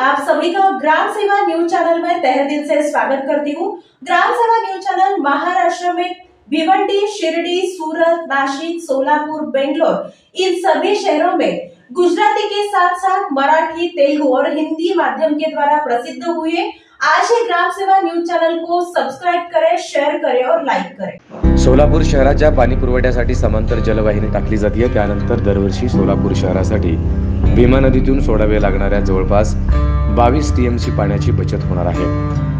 आप सभी का ग्राम सेवा न्यूज चैनल में तहे दिल से स्वागत करती हूँ। ग्राम सेवा न्यूज चैनल भिवंडी शिरडी सूरत नाशिक सोलापुर बेंगलोर इन सभी शहरों में गुजराती के साथ साथ मराठी तेलुगु और हिंदी माध्यम के द्वारा प्रसिद्ध हुए। आज ही ग्राम सेवा न्यूज चैनल को सब्सक्राइब करें शेयर करें और लाइक करें। सोलापूर शहराच्या पाणी पुरवठ्यासाठी समांतर जलवाहिनी टाकली जाते त्यानंतर दरवर्षी सोलापूर शहरासाठी भीमा नदीतून सोडावे लागणाऱ्या जवळपास बावीस टीएमसी पाण्याची बचत होणार आहे.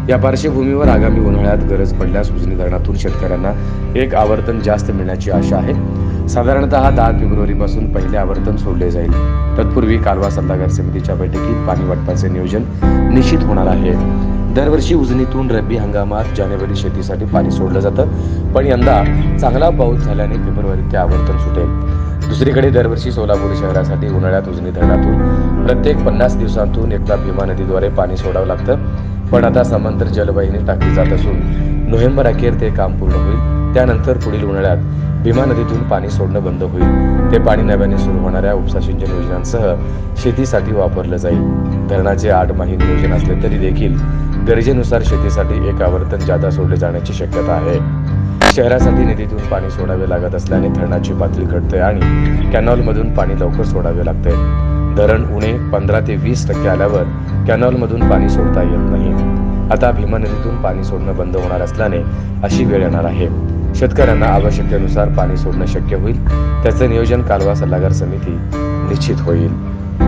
या पार्श्वभूमीवर आगामी उन्हाळ्यात गरज पडल्यास उजनी धरणातून शेतकऱ्यांना एक आवर्तन जास्त मिळण्याची आशा आहे. साधारणतः दहा फेब्रुवारीपासून पहिले आवर्तन सोडले जाईल. तत्पूर्वी कालवा सल्लागार समितीच्या बैठकीत पाणी वाटपाचे नियोजन निश्चित होणार आहे. दरवर्षी उजनीतून रब्बी हंगामात जानेवारी शेतीसाठी पाणी सोडलं जातं. पण यंदा चांगला पाऊस झाल्याने फेब्रुवारीत ते आवर्तन सुटेल. दुसरीकडे दरवर्षी सोलापूर शहरासाठी उन्हाळ्यात उजनी धरणातून प्रत्येक पन्नास दिवसांतून एकदा भीमा नदीद्वारे पाणी सोडावं लागतं. पण आता समांतर जलवाहिनी टाकली जात असून नोव्हेंबर अखेर ते काम पूर्ण होईल. त्यानंतर पुढील उन्हाळ्यात भीमा नदीतून पाणी सोडणं बंद होईल. ते पाणी नव्याने सुरू होणाऱ्या उपसा सिंचन योजनांसह शेतीसाठी वापरलं जाईल. धरणाचे आठ माही नियोजन असले तरी देखील गरजेनुसार शेतीसाठी एक आवर्तन जादा सोडले जाण्याची शक्यता आहे. शहरासाठी नदीतून पाणी सोडावे लागत असल्याने धरणाची पातळी घटते आणि कॅनॉलमधून पाणी लवकर सोडावे लागते. धरण उणे पंधरा ते वीस टक्के आल्यावर कॅनॉलमधून पाणी सोडता येत नाही. आता भीमा नदीतून पाणी सोडणं बंद होणार असल्याने अशी वेळ येणार आहे. शेतकऱ्यांना आवश्यकतेनुसार पाणी सोडणं शक्य होईल. त्याचं नियोजन कालवा सल्लागार समिती निश्चित होईल.